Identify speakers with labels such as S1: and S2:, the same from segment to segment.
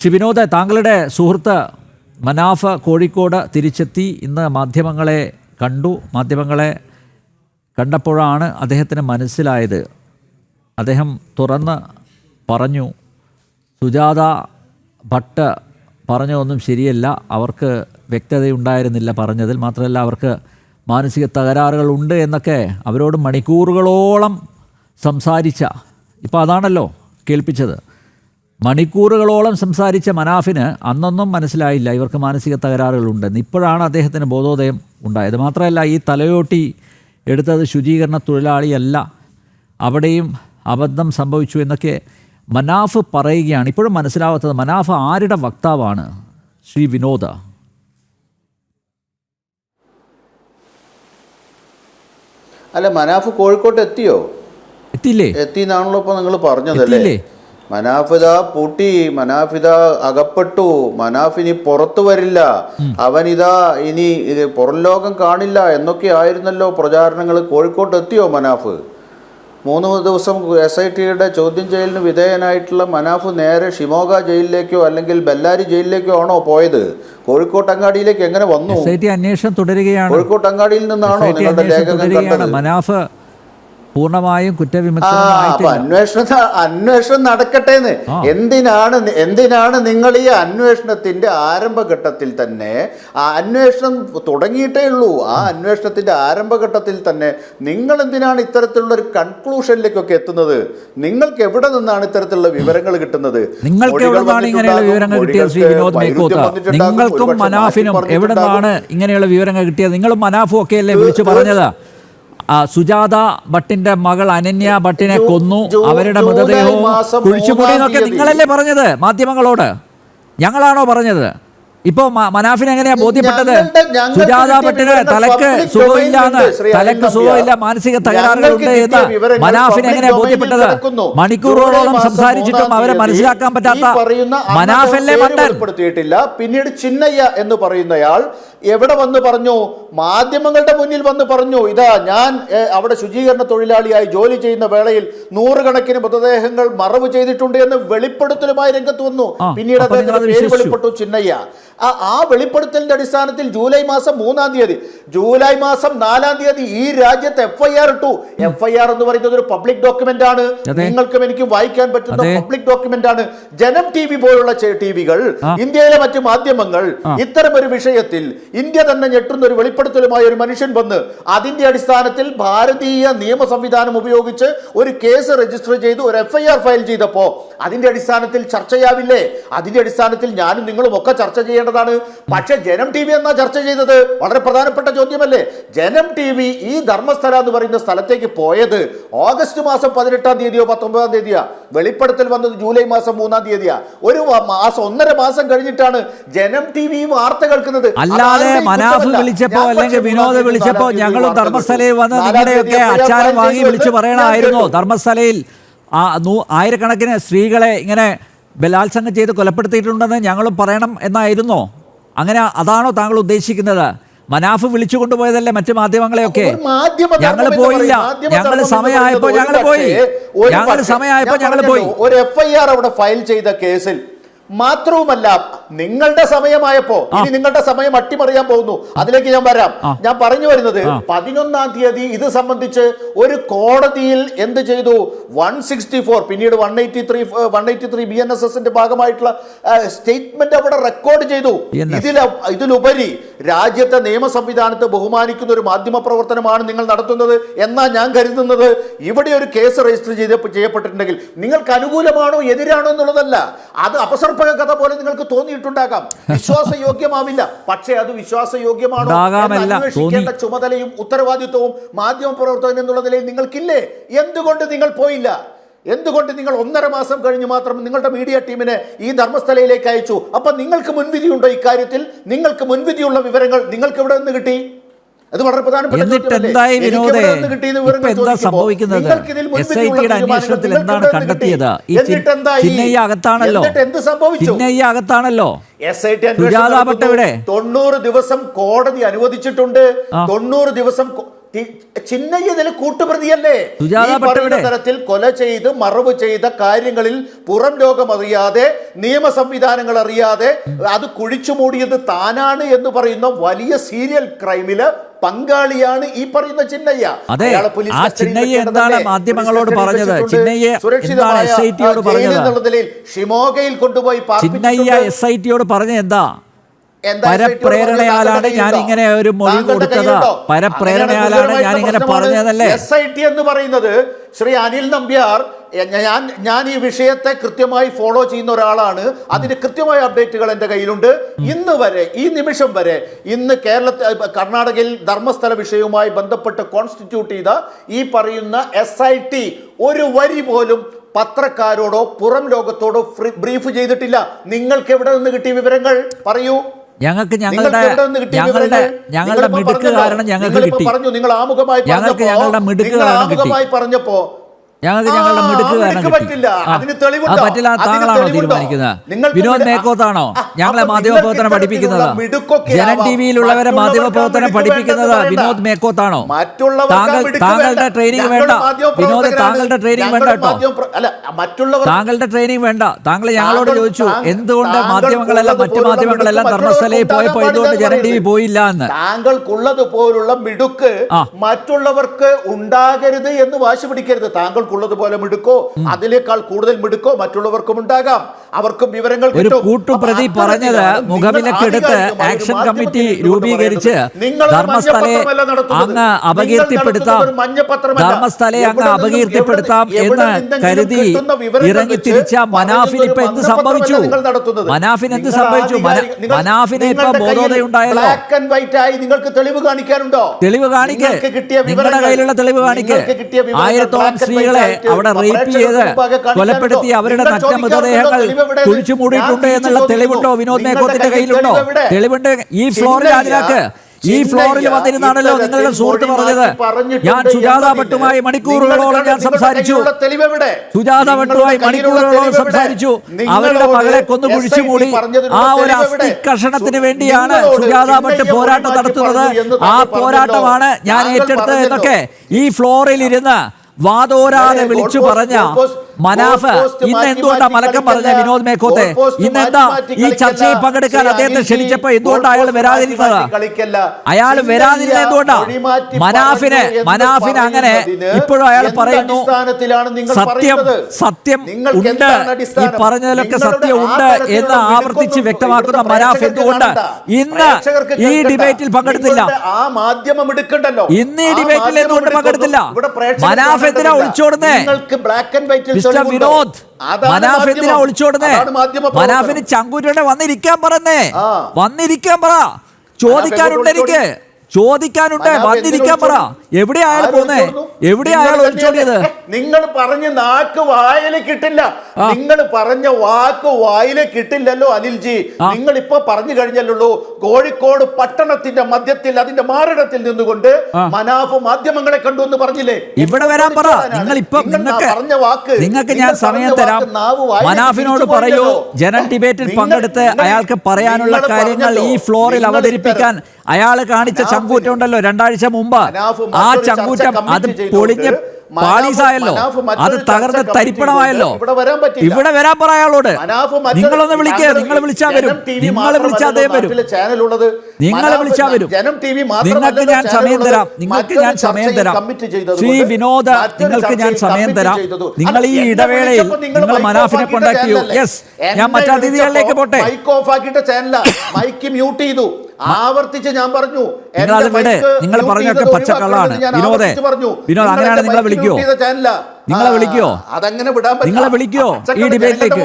S1: ശ്രീ വിനോദ് താങ്കളുടെ സുഹൃത്ത് മനാഫ കോഴിക്കോട് തിരിച്ചെത്തി. ഇന്ന് മാധ്യമങ്ങളെ കണ്ടു. മാധ്യമങ്ങളെ കണ്ടപ്പോഴാണ് അദ്ദേഹത്തിന് മനസ്സിലായത്. അദ്ദേഹം തുറന്ന് പറഞ്ഞു സുജാത ഭട്ട് പറഞ്ഞതൊന്നും ശരിയല്ല. അവർക്ക് വ്യക്തതയുണ്ടായിരുന്നില്ല പറഞ്ഞതിൽ. മാത്രമല്ല അവർക്ക് മാനസിക തകരാറുകളുണ്ട് എന്നൊക്കെ അവരോട് മണിക്കൂറുകളോളം സംസാരിച്ച ഇപ്പോൾ അതാണല്ലോ കേൾപ്പിച്ചത്. മണിക്കൂറുകളോളം സംസാരിച്ച മനാഫിന് അന്നൊന്നും മനസ്സിലായില്ല. ഇവർക്ക് മാനസിക തകരാറുകളുണ്ടെന്ന്. ഇപ്പോഴാണ് അദ്ദേഹത്തിന് ബോധോദയം ഉണ്ടായത്. മാത്രമല്ല ഈ തലയോട്ടി എടുത്തത് ശുചീകരണ തൊഴിലാളിയല്ല. അവിടെയും അബദ്ധം സംഭവിച്ചു എന്നൊക്കെ മനാഫ് പറയുകയാണ്. ഇപ്പോഴും മനസ്സിലാവാത്തത് മനാഫ് ആരുടെ വക്താവാണ്? ശ്രീ വിനോദ.
S2: അല്ല മനാഫ് കോഴിക്കോട്ട് എത്തിയോ
S1: എത്തിയില്ലേ?
S2: എത്തി എന്നാണല്ലോ ഇപ്പൊ നിങ്ങൾ പറഞ്ഞതല്ലേ? മനാഫിത പൂട്ടി മനാഫിത അകപ്പെട്ടു മനാഫിനി പുറത്തു വരില്ല. അവനിതാ ഇനി ഇത് പുറം ലോകം കാണില്ല എന്നൊക്കെ ആയിരുന്നല്ലോ പ്രചാരണങ്ങൾ കോഴിക്കോട്ട് എത്തിയോ മനാഫ്? മൂന്ന് ദിവസം എസ് ഐ ടിയുടെ ചോദ്യം ചെയ്യലിന് വിധേയനായിട്ടുള്ള മനാഫ് നേരെ ഷിമോഗ ജയിലിലേക്കോ അല്ലെങ്കിൽ ബെല്ലാരി ജയിലിലേക്കോ ആണോ പോയത്? കോഴിക്കോട്ട് അങ്ങാടിയിലേക്ക് എങ്ങനെ വന്നു?
S1: അന്വേഷണം തുടരുകയാണ്.
S2: കോഴിക്കോട്ട് അങ്ങാടിയിൽ നിന്നാണോ നിങ്ങളുടെ
S1: മനാഫ്
S2: പൂർണമായും
S1: കുറ്റവിമുക്തമായിട്ടില്ല
S2: അന്വേഷണം നടക്കട്ടെ നടക്കട്ടെന്ന്. എന്തിനാണ് എന്തിനാണ് നിങ്ങൾ ഈ അന്വേഷണത്തിന്റെ ആരംഭഘട്ടത്തിൽ തന്നെ ആ അന്വേഷണം തുടങ്ങിയിട്ടേ ഉള്ളൂ. ആ അന്വേഷണത്തിന്റെ ആരംഭഘട്ടത്തിൽ തന്നെ നിങ്ങൾ എന്തിനാണ് ഇത്തരത്തിലുള്ള ഒരു കൺക്ലൂഷനിലേക്കൊക്കെ എത്തുന്നത്? നിങ്ങൾക്ക് എവിടെ നിന്നാണ് ഇത്തരത്തിലുള്ള വിവരങ്ങൾ കിട്ടുന്നത്?
S1: നിങ്ങൾക്ക് ഇങ്ങനെയുള്ള വിവരങ്ങൾ കിട്ടിയത് ശ്രീ വിനോദ് മേക്കോത്ത് നിങ്ങൾക്കും മനാഫിനും
S2: മാറ്റി
S1: എവിടെ നിന്നാണ് ഇങ്ങനെയുള്ള വിവരങ്ങൾ കിട്ടിയത്? നിങ്ങളും മനാഫും ഒക്കെ അല്ലേ വിളിച്ചു പറഞ്ഞത്? സുജാത ഭട്ടിന്റെ മകൾ അനന്യ ഭട്ടിനെ കൊന്നു. അവരുടെ മൃതദേഹവും കുഴിച്ചുകൂടി എന്നൊക്കെ നിങ്ങളല്ലേ പറഞ്ഞത് മാധ്യമങ്ങളോട്? ഞങ്ങളാണോ പറഞ്ഞത്? ഇപ്പൊ മനാഫിന് എങ്ങനെയാ ബോധ്യപ്പെട്ടത്? സുജാത ഭട്ടിന് തലക്ക് സുഖമില്ലാന്ന് തലക്ക് സുഖമില്ല മാനസിക തകരാറുകളുണ്ട് എന്ന് മനാഫിന് എങ്ങനെയാ ബോധ്യപ്പെട്ടത്? മണിക്കൂറുകളോളം സംസാരിച്ചിട്ടും അവരെ മനസ്സിലാക്കാൻ പറ്റാത്ത മനാഫല്ലേ മണ്ടൻ.
S2: പിന്നീട് ചിന്നയ്യ എന്ന് പറയുന്നയാൾ എവിടെ വന്ന് പറഞ്ഞു? മാധ്യമങ്ങളുടെ മുന്നിൽ വന്ന് പറഞ്ഞു ഇതാ ഞാൻ അവിടെ ശുചീകരണ തൊഴിലാളിയായി ജോലി ചെയ്യുന്ന വേളയിൽ നൂറുകണക്കിന് മൃതദേഹങ്ങൾ മറവ് ചെയ്തിട്ടുണ്ട് എന്ന് വെളിപ്പെടുത്തലുമായി രംഗത്ത് വന്നു. പിന്നീട് അദ്ദേഹത്തിന്റെ പേര്. വെളിപ്പെട്ടു ചിന്നയ്യ. ആ ആ വെളിപ്പെടുത്തലിന്റെ അടിസ്ഥാനത്തിൽ ജൂലൈ മാസം മൂന്നാം തീയതി ജൂലൈ മാസം നാലാം തീയതി ഈ രാജ്യത്ത് എഫ് ഐ ആർ ഇട്ടു. എഫ് ഐ ആർ എന്ന് പറയുന്നത് ഒരു പബ്ലിക് ഡോക്യുമെന്റ് ആണ്. നിങ്ങൾക്കും എനിക്കും വായിക്കാൻ പറ്റുന്ന പബ്ലിക് ഡോക്യുമെന്റ് ആണ്. ജനം ടി വി പോലുള്ള ടി വികൾ ഇന്ത്യയിലെ മറ്റു മാധ്യമങ്ങൾ ഇത്തരം ഒരു വിഷയത്തിൽ ഇന്ത്യ തന്നെ ഞെട്ടുന്ന ഒരു വെളിപ്പെടുത്തലുമായി ഒരു മനുഷ്യൻ വന്ന് അതിന്റെ അടിസ്ഥാനത്തിൽ ഭാരതീയ നിയമ സംവിധാനം ഉപയോഗിച്ച് ഒരു കേസ് രജിസ്റ്റർ ചെയ്ത് ഒരു എഫ് ഐ ആർ ഫയൽ ചെയ്തപ്പോ അതിന്റെ അടിസ്ഥാനത്തിൽ ചർച്ചയാവില്ലേ? അതിന്റെ അടിസ്ഥാനത്തിൽ ഞാനും നിങ്ങളും ഒക്കെ ചർച്ച ചെയ്യേണ്ടതാണ്. പക്ഷെ ജനം ടി വി എന്നാ ചർച്ച ചെയ്തത്? വളരെ പ്രധാനപ്പെട്ട ചോദ്യമല്ലേ? ജനം ടി വി ഈ ധർമ്മസ്ഥല എന്ന് പറയുന്ന സ്ഥലത്തേക്ക് പോയത് ഓഗസ്റ്റ് മാസം പതിനെട്ടാം തീയതിയോ പത്തൊമ്പതാം തീയതിയാ? വെളിപ്പെടുത്തൽ വന്നത് ജൂലൈ മാസം മൂന്നാം തീയതിയാ? ഒരു മാസം ഒന്നര മാസം കഴിഞ്ഞിട്ടാണ് ജനം ടി വി വാർത്ത കേൾക്കുന്നത്.
S1: അല്ലാതെ മനാഫ്. വിളിച്ചപ്പോ അല്ലെങ്കിൽ വിനോദ് വിളിച്ചപ്പോ ഞങ്ങളും ധർമ്മസ്ഥലയിൽ. വന്ന് നിങ്ങളുടെയൊക്കെ അച്ചാരം വാങ്ങി വിളിച്ചു പറയണമായിരുന്നു ധർമ്മസ്ഥലയിൽ. ആയിരക്കണക്കിന് സ്ത്രീകളെ ഇങ്ങനെ ബലാത്സംഗം ചെയ്ത് കൊലപ്പെടുത്തിയിട്ടുണ്ടെന്ന് ഞങ്ങളും പറയണം എന്നായിരുന്നോ? അങ്ങനെ അതാണോ താങ്കൾ ഉദ്ദേശിക്കുന്നത്? മനാഫ് വിളിച്ചു കൊണ്ടുപോയതല്ലേ മറ്റു മാധ്യമങ്ങളെയൊക്കെ? ഞങ്ങൾ പോയില്ല. ഞങ്ങൾ സമയമായപ്പോ ഞങ്ങൾ പോയി. ഞങ്ങൾ സമയമായപ്പോ ഞങ്ങൾ പോയി.
S2: ഒരു എഫ്ഐആർ ഐ ആർ അവിടെ ഫയൽ ചെയ്ത കേസിൽ മാത്രവുമല്ല നിങ്ങളുടെ സമയമായപ്പോ ഇനി നിങ്ങളുടെ സമയം അട്ടിമറിയാൻ പോകുന്നു. അതിലേക്ക് ഞാൻ വരാം. ഞാൻ പറഞ്ഞു വരുന്നത്. പതിനൊന്നാം തീയതി ഇത് സംബന്ധിച്ച് ഒരു കോടതിയിൽ എന്ത് ചെയ്തു? വൺ സിക്സ്റ്റി ഫോർ പിന്നീട് one eighty three one eighty three B N S എസിന്റെ ഭാഗമായിട്ടുള്ള സ്റ്റേറ്റ്മെന്റ് അവിടെ റെക്കോർഡ് ചെയ്തു. ഇതിൽ ഇതിലുപരി രാജ്യത്തെ നിയമ സംവിധാനത്തെ ബഹുമാനിക്കുന്ന ഒരു മാധ്യമ പ്രവർത്തനമാണ് നിങ്ങൾ നടത്തുന്നത് എന്നാ ഞാൻ കരുതുന്നത്. ഇവിടെ ഒരു കേസ് രജിസ്റ്റർ ചെയ്ത് ചെയ്യപ്പെട്ടിട്ടുണ്ടെങ്കിൽ നിങ്ങൾക്ക് അനുകൂലമാണോ എതിരാണോ എന്നുള്ളതല്ല. അത് അപസർപ്പക കഥ പോലെ നിങ്ങൾക്ക് തോന്നിയിട്ടുണ്ടാകാം വിശ്വാസയോഗ്യമാവില്ല. പക്ഷേ അത് വിശ്വാസയോഗ്യമാണോ അന്വേഷിക്കേണ്ട ചുമതലയും ഉത്തരവാദിത്വവും മാധ്യമ പ്രവർത്തകൻ എന്നുള്ള നിലയിൽ നിങ്ങൾക്കില്ലേ? എന്തുകൊണ്ട് നിങ്ങൾ പോയില്ല? എന്തുകൊണ്ട് നിങ്ങൾ ഒന്നര മാസം കഴിഞ്ഞ് മാത്രം നിങ്ങളുടെ മീഡിയ ടീമിനെ ഈ ധർമ്മസ്ഥലയിലേക്ക് അയച്ചു? അപ്പൊ നിങ്ങൾക്ക് മുൻവിധിയുണ്ടോ ഇക്കാര്യത്തിൽ? നിങ്ങൾക്ക് മുൻവിധിയുള്ള വിവരങ്ങൾ നിങ്ങൾക്ക് ഇവിടെ നിന്ന് കിട്ടി? അത് വളരെ പ്രധാനപ്പെട്ട
S1: എന്നിട്ട് എന്തായി വിനോദേ? എന്താ സംഭവിക്കുന്നത്?
S2: നിങ്ങൾക്ക് ഇതിൽ
S1: എസ് ഐ
S2: മുൻവിധിയുള്ള
S1: ടിയുടെ അന്വേഷണത്തിൽ എന്താണ് കണ്ടെത്തിയത്? ഈ? ചിന്നയ്യ അകത്താണല്ലോ.
S2: എന്നിട്ട് എന്ത് സംഭവിച്ചു?
S1: ചിന്നയ്യ അകത്താണല്ലോ.
S2: എസ് ഐ ടി തൊണ്ണൂറ് ദിവസം കോടതി അനുവദിച്ചിട്ടുണ്ട്. തൊണ്ണൂറ് ദിവസം ചിന്നയ്യ ഇതിൽ കൂട്ടുപ്രതിയല്ലേ? തരത്തിൽ കൊല ചെയ്ത് മറവ് ചെയ്ത കാര്യങ്ങളിൽ പുറം ലോകം അറിയാതെ നിയമ സംവിധാനങ്ങൾ അറിയാതെ അത് കുഴിച്ചു മൂടിയത് താനാണ് എന്ന് പറയുന്ന വലിയ സീരിയൽ ക്രൈമിൽ പങ്കാളിയാണ് ഈ പറയുന്ന ചിന്നയ്യ
S1: അതെ, ആ ചിന്നയ്യ എന്താണ് മാധ്യമങ്ങളോട് പറഞ്ഞത്? ചിന്നയ്യ.
S2: സുരക്ഷിതമായ, ഷിമോഗയിൽ കൊണ്ടുപോയി
S1: ചിന്നയ്യ. എസ് ഐ ടിയോട് പറഞ്ഞ എന്താ
S2: എന്താ SIT യോട് പറഞ്ഞത്?
S1: പരപ്രേരണയാലാണ് ഞാൻ ഇങ്ങനെ ഒരു മൊഴി കൊടുത്തത്. പരപ്രേരണയാലാണ് ഞാൻ ഇങ്ങനെ പറഞ്ഞതല്ലേ?
S2: എസ് ഐ ടി എന്ന് പറയുന്നത് ശ്രീ അനിൽ നമ്പ്യാർ ഞാൻ ഞാൻ ഈ വിഷയത്തെ കൃത്യമായി ഫോളോ ചെയ്യുന്ന ഒരാളാണ്. അതിന് കൃത്യമായ അപ്ഡേറ്റുകൾ എന്റെ കയ്യിലുണ്ട്. ഇന്ന് വരെ ഈ നിമിഷം വരെ ഇന്ന് കേരളത്തിൽ കർണാടകയിൽ ധർമ്മസ്ഥല വിഷയവുമായി ബന്ധപ്പെട്ട് കോൺസ്റ്റിറ്റ്യൂട്ട് ചെയ്ത ഈ പറയുന്ന എസ് ഐ ടി ഒരു വരി പോലും പത്രക്കാരോടോ പുറം ലോകത്തോടോ ബ്രീഫ് ചെയ്തിട്ടില്ല. നിങ്ങൾക്ക് എവിടെ നിന്ന് കിട്ടിയ വിവരങ്ങൾ? പറയൂ.
S1: ഞങ്ങൾക്ക് ഞങ്ങളുടെ ഞങ്ങളുടെ? ഞങ്ങളുടെ മിടുക്ക് കാരണം ഞങ്ങൾക്ക് കിട്ടി
S2: പറഞ്ഞു നിങ്ങൾ ആമുഖമായി
S1: ഞങ്ങൾക്ക് ഞങ്ങളുടെ മിടുക്ക് കാരണം കിട്ടി.
S2: ആമുഖമായി പറഞ്ഞപ്പോ
S1: ഞങ്ങൾക്ക് ഞങ്ങളുടെ മിടുക്ക്
S2: പറ്റില്ല.
S1: പറ്റില്ല താങ്കളാണോ തീരുമാനിക്കുന്നത്? വിനോദ് മേക്കോത്താണോ? ഞങ്ങളെ മാധ്യമ പ്രവർത്തനം പഠിപ്പിക്കുന്നത് ജനൻ. ടി വിയിലുള്ളവരെ മാധ്യമ പ്രവർത്തനം പഠിപ്പിക്കുന്നത് വിനോദ്. മേക്കോത്താണോ? താങ്കൾ താങ്കളുടെ ട്രെയിനിങ് വേണ്ട. വിനോദ് താങ്കളുടെ ട്രെയിനിങ് വേണ്ട കേട്ടോ. താങ്കളുടെ ട്രെയിനിങ് വേണ്ട. താങ്കൾ ഞങ്ങളോട് ചോദിച്ചു എന്തുകൊണ്ട് മാധ്യമങ്ങളെല്ലാം മറ്റു മാധ്യമങ്ങളെല്ലാം ധർമ്മസ്ഥലയിൽ
S2: പോയപ്പോ
S1: എന്തുകൊണ്ട് ജനൻ ടി വി പോയില്ല എന്ന്.
S2: താങ്കൾക്കുള്ളത് പോലുള്ള മിടുക്ക്. മറ്റുള്ളവർക്ക് ഉണ്ടാകരുത് എന്ന് വാശി പിടിക്കരുത്. താങ്കൾക്കുള്ളത് പോലെ മിടുക്കോ? അതിലേക്കാൾ കൂടുതൽ മിടുക്കോ മറ്റുള്ളവർക്കും ഉണ്ടാകാം. അവർക്കും വിവരങ്ങൾ
S1: ഒരു
S2: കിട്ടും.
S1: കൂട്ടുപ്രതി പറഞ്ഞത് മുഖവിലക്കെടുത്ത് ആക്ഷൻ കമ്മിറ്റി രൂപീകരിച്ച്
S2: നടത്തുന്നത്.
S1: അങ്ങ് അപകീർത്തിപ്പെടുത്താം. ധർമ്മസ്ഥലെ അങ്ങ് അപകീർത്തിപ്പെടുത്താം എന്ന് കരുതി ഇറങ്ങി
S2: തിരിച്ച
S1: മനാഫിന് ഇപ്പൊ എന്ത് സംഭവിച്ചു? മനാഫിന് എന്ത് സംഭവിച്ചു? മനാഫിന് ഇപ്പൊ ബോധോദയുണ്ടായല്ലോ
S2: ആയി നിങ്ങൾക്ക് തെളിവ് കാണിക്കാനുണ്ടോ?
S1: തെളിവ് കാണിക്കേ. നിങ്ങളുടെ കയ്യിലുള്ള തെളിവ് കാണിക്കേ. ആയിരത്തോളം സ്ത്രീകളെ അവിടെ റേപ്പ് ചെയ്ത് കൊലപ്പെടുത്തി അവരുടെ നഗ്ന മൃതദേഹങ്ങൾ കുഴിച്ചു മൂടിയിട്ടുണ്ട് എന്നുള്ള തെളിവുണ്ടോ. വിനോദ്
S2: മേഘോത്തിന്റെ
S1: കയ്യിലുണ്ടോ?
S2: തെളിവ്
S1: തെളിവുണ്ട്. ഈ ഫ്ലോറിൽ അതിനാക്ക് ഈ ഫ്ലോറിൽ വന്നിരുന്നാണല്ലോ നിങ്ങളുടെ സുഹൃത്ത് പറഞ്ഞത്. ഞാൻ സുജാത ഭട്ടുമായി മണിക്കൂറുകളോളം ഞാൻ സംസാരിച്ചു? സുജാത ഭട്ടുമായി മണിക്കൂറുകളോളം സംസാരിച്ചു. അവരുടെ മകളെ കൊന്നു കുഴിച്ചു മൂടി. ആ ഒരു? അസ്ഥി കഷണത്തിന് വേണ്ടിയാണ് സുജാത ഭട്ട് പോരാട്ടം നടത്തുന്നത്. ആ പോരാട്ടമാണ് ഞാൻ ഏറ്റെടുത്തത് എന്നൊക്കെ ഈ ഫ്ലോറിൽ ഇരുന്ന് വാതോരാതെ വിളിച്ചു പറഞ്ഞ മനാഫ് ഇന്ന് എന്തുകൊണ്ടാ മലക്കം പറഞ്ഞ വിനോദ്
S2: ഗോൾ
S1: ഇന്ന് എന്താ ഈ ചർച്ചയിൽ പങ്കെടുക്കാൻ അദ്ദേഹത്തെ ക്ഷണിച്ചപ്പോ എന്തുകൊണ്ടാ അയാൾ
S2: വരാതിരിക്കുന്നത്
S1: വരാതിരുന്നത്? അയാൾ
S2: വരാതിരുന്ന
S1: വരാതിരുന്നത് എന്തുകൊണ്ടാ? മനാഫിനെ മനാഫിന് അങ്ങനെ ഇപ്പോഴും അയാൾ പറയുന്നു. സത്യം? സത്യം ഉണ്ട്. ഈ? പറഞ്ഞതിലൊക്കെ സത്യം ഉണ്ട് എന്ന് ആവർത്തിച്ച് വ്യക്തമാക്കുന്ന മനാഫ് എന്തുകൊണ്ട് ഇന്ന് ഈ ഡിബേറ്റിൽ പങ്കെടുത്തില്ല.
S2: ആ മാധ്യമം എടുക്കണ്ടല്ലോ.
S1: ഇന്ന് ഈ ഡിബേറ്റിൽ എന്തുകൊണ്ട് പങ്കെടുത്തില്ല? മനാഫ് എന്തിനാ ഒളിച്ചോടുന്നേ?
S2: ബ്ലാക്ക് ആൻഡ് വൈറ്റിൽ
S1: മിസ്റ്റർ? വിനോദ്
S2: അതാണ്
S1: മനാഫ് ഒളിച്ചോടുന്നേ. മനാഫിന് ചങ്കൂറ്റോടെ വന്നിരിക്കാൻ പറഞ്ഞേ. വന്നിരിക്കാൻ പറ. ചോദിക്കാനുണ്ട് എനിക്ക്. ചോദിക്കാനുണ്ട് വന്നിരിക്കാൻ പറ.
S2: എന്തിനു
S1: എവിടെ അയാൾ പോന്നേ?
S2: ഒളിച്ചോടുന്നു?
S1: എവിടെ
S2: നിങ്ങൾ
S1: അയാൾ ഒളിച്ചോടിയത്
S2: നിങ്ങൾ പറഞ്ഞ നാക്ക് വായിൽ കിട്ടില്ല. നിങ്ങൾ പറഞ്ഞ വാക്ക് വായിൽ കിട്ടില്ലല്ലോ അനിൽജി. നിങ്ങൾ ഇപ്പൊ പറഞ്ഞു കഴിഞ്ഞല്ലോ കോഴിക്കോട് പട്ടണത്തിന്റെ മധ്യത്തിൽ അതിന്റെ മാറിടത്തിൽ നിന്നുകൊണ്ട് മനാഫ് മാധ്യമങ്ങളെ കണ്ടു എന്ന് പറഞ്ഞില്ലേ?
S1: ഇവിടെ വരാൻ പറ. നിങ്ങൾ ഇപ്പൊ നിങ്ങൾക്ക്
S2: പറഞ്ഞ വാക്ക്
S1: നിങ്ങൾക്ക് ഞാൻ സമയം തരാം. മനാഫിനോട് പറയൂ. ജനൻ ഡിബേറ്റിൽ പങ്കെടുത്ത് അയാൾക്ക് പറയാനുള്ള കാര്യങ്ങൾ ഈ ഫ്ലോറിൽ അവതരിപ്പിക്കാൻ അയാൾ കാണിച്ച
S2: മനാഫിന്
S1: ചങ്കൂറ്റം ഉണ്ടല്ലോ രണ്ടാഴ്ച മുമ്പ്. ആ ചങ്കൂറ്റം അത് പൊളിഞ്ഞ പാളീസായല്ലോ. അത് തകർന്ന് തരിപ്പണമായല്ലോ.
S2: ഇവിടെ വരാൻ പറയാളോട്
S1: നിങ്ങളൊന്ന് വിളിക്കുക നിങ്ങൾ വിളിച്ചാൽ വരും. നിങ്ങൾ വിളിച്ചാൽ അദ്ദേഹം വരും. നിങ്ങൾ വിളിച്ചാൽ വരും. നിങ്ങൾക്ക് ഞാൻ സമയം തരാം. നിങ്ങൾക്ക് ഞാൻ സമയം തരാം. ശ്രീ വിനോദ നിങ്ങൾക്ക് ഞാൻ സമയം തരാം. നിങ്ങൾ ഈ ഇടവേളയിൽ
S2: നിങ്ങൾ
S1: മനാഫിനെ കോണ്ടാക്ട് ചെയ്യൂ യെസ് ഞാൻ മറ്റതിഥികളിലേക്ക് പോട്ടെ.
S2: മൈക്ക് ഓഫ് ആക്കിയിട്ട് ചാനല മൈക്ക് മ്യൂട്ട് ചെയ്തു. ആവർത്തിച്ച് ഞാൻ പറഞ്ഞു
S1: നിങ്ങൾ പറഞ്ഞൊക്കെ പച്ചക്കള്ളാണ്. വിനോദേ. വിനോദ്, അങ്ങനെയാണ് നിങ്ങളെ
S2: വിളിക്കോ
S1: നിങ്ങളെ വിളിക്കോ?
S2: അതങ്ങനെ വിടാൻ.
S1: നിങ്ങളെ വിളിക്കുവോ? ഈ ഡിബേറ്റിലേക്ക്?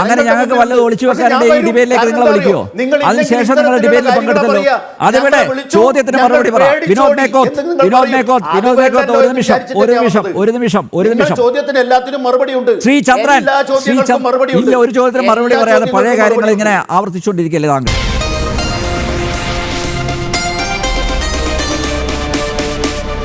S1: അങ്ങനെ ഞങ്ങൾക്ക് വല്ലത്. ഒളിച്ചു വെക്കാനുണ്ട് ഈ. ഡിബേറ്റിലേക്ക്
S2: നിങ്ങളെ
S1: വിളിക്കുവോ അതിനുശേഷം നിങ്ങൾ ഡിബേറ്റിൽ പങ്കെടുത്തല്ലോ. അതിവിടെ ചോദ്യത്തിന് മറുപടി പറ വിനോദ് മേക്കോത്ത് വിനോദ്. മേക്കോത്ത് വിനോദ് മേക്കോത്ത് ഒരു നിമിഷം ഒരു നിമിഷം ഒരു നിമിഷം ഒരു നിമിഷം
S2: ചോദ്യത്തിന് എല്ലാത്തിനും മറുപടി ഉണ്ട്
S1: ശ്രീ ചന്ദ്രൻ ശ്രീ ചന്ദ്രൻ ഇല്ല ഒരു ചോദ്യത്തിന് മറുപടി പറയാതെ പഴയ കാര്യങ്ങൾ ഇങ്ങനെ ആവർത്തിച്ചുകൊണ്ടിരിക്കല്ലേ താങ്കൾ